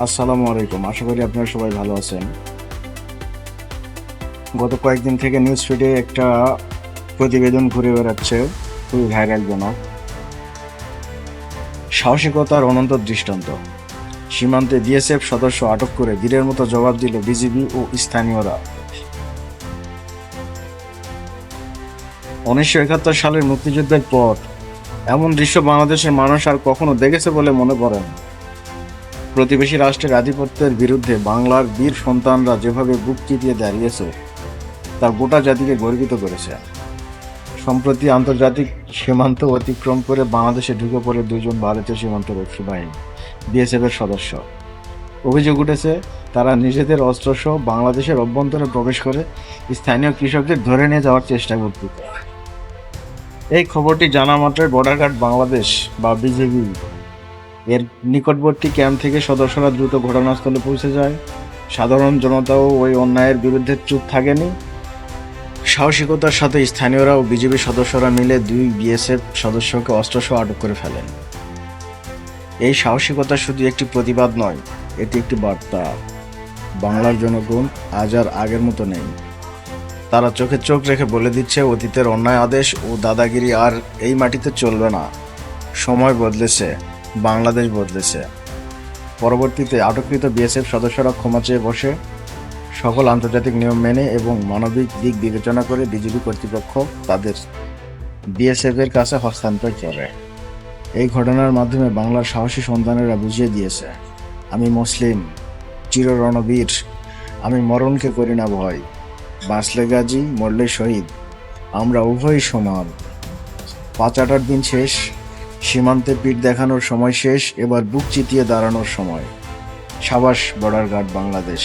আসসালামু আলাইকুম। আশা করি আপনারা সবাই ভালো আছেন। গত কয়েকদিন থেকে নিউজ ফিডে একটা প্রতিবেদন ঘুরে বেড়াচ্ছে। খুবই ভাইরাল জনক। সাহসিকতার অনন্ত দৃষ্টান্ত। সীমান্তে বিএসএফ সদস্য আটক করে বীরের মতো জবাব দিল বিজিবি ও স্থানীয়রা। উনিশশো একাত্তর সালের মুক্তিযুদ্ধের পর এমন দৃশ্য বাংলাদেশের মানুষ আর কখনো দেখেছে বলে মনে করেন। প্রতিবেশী রাষ্ট্রের আধিপত্যের বিরুদ্ধে বাংলার বীর সন্তানরা যেভাবে বুক চিতিয়ে দাঁড়িয়েছে, তা গোটা জাতিকে গর্বিত করেছে। সম্প্রতি আন্তর্জাতিক সীমান্ত অতিক্রম করে বাংলাদেশে ঢুকে পড়ে দুজন ভারতীয় সীমান্ত রক্ষী বাহিনী বিএসএফ এর সদস্য। অভিযোগ উঠেছে, তারা নিজেদের অস্ত্রসহ বাংলাদেশের অভ্যন্তরে প্রবেশ করে স্থানীয় কৃষকদের ধরে নিয়ে যাওয়ার চেষ্টা করতে এই খবরটি জানা মাত্রই বর্ডার গার্ড বাংলাদেশ বা বিজেপি এর নিকটবর্তী ক্যাম্প থেকে সদস্যরা দ্রুত ঘটনাস্থলে পৌঁছে যায়। সাধারণ জনতাও ওই অন্যায়ের বিরুদ্ধে চুপ থাকেনি। সাহসিকতার সাথে স্থানীয়রা ও বিজেপি সদস্যরা মিলে দুই বিএসএফ সদস্যকে অস্ত্রসহ আটক করে ফেলেন। এই সাহসিকতা শুধু একটি প্রতিবাদ নয়, এটি একটি বার্তা। বাংলার জনগণ আজ আর আগের মতো নেই। তারা চোখে চোখ রেখে বলে দিচ্ছে, অতীতের অন্যায় আদেশ ও দাদাগিরি আর এই মাটিতে চলবে না। সময় বদলেছে। বাংলাদেশ বদলেছে। পরবর্তীতে আটককৃত বিএসএফ সদস্যরা ক্ষমা চেয়ে বসে। সকল আন্তর্জাতিক নিয়ম মেনে এবং মানবিক দিক বিবেচনা করে বিজেপি কর্তৃপক্ষ তাদের বিএসএফ এর কাছে হস্তান্তর করে। এই ঘটনার মাধ্যমে বাংলার সাহসী সন্তানেরা বুঝিয়ে দিয়েছে, আমি মুসলিম চির রণবীর আমি মরণকে করি না ভয়। বাঁচলে গাজী, মরলে শহীদ। আমরা উভয়ই সমান। পাঁচ আটার দিন শেষ সীমান্তে পিঠ দেখানোর সময় শেষ এবার বুক চিতিয়ে দাঁড়ানোর সময়। সাবাস বর্ডার গার্ড বাংলাদেশ।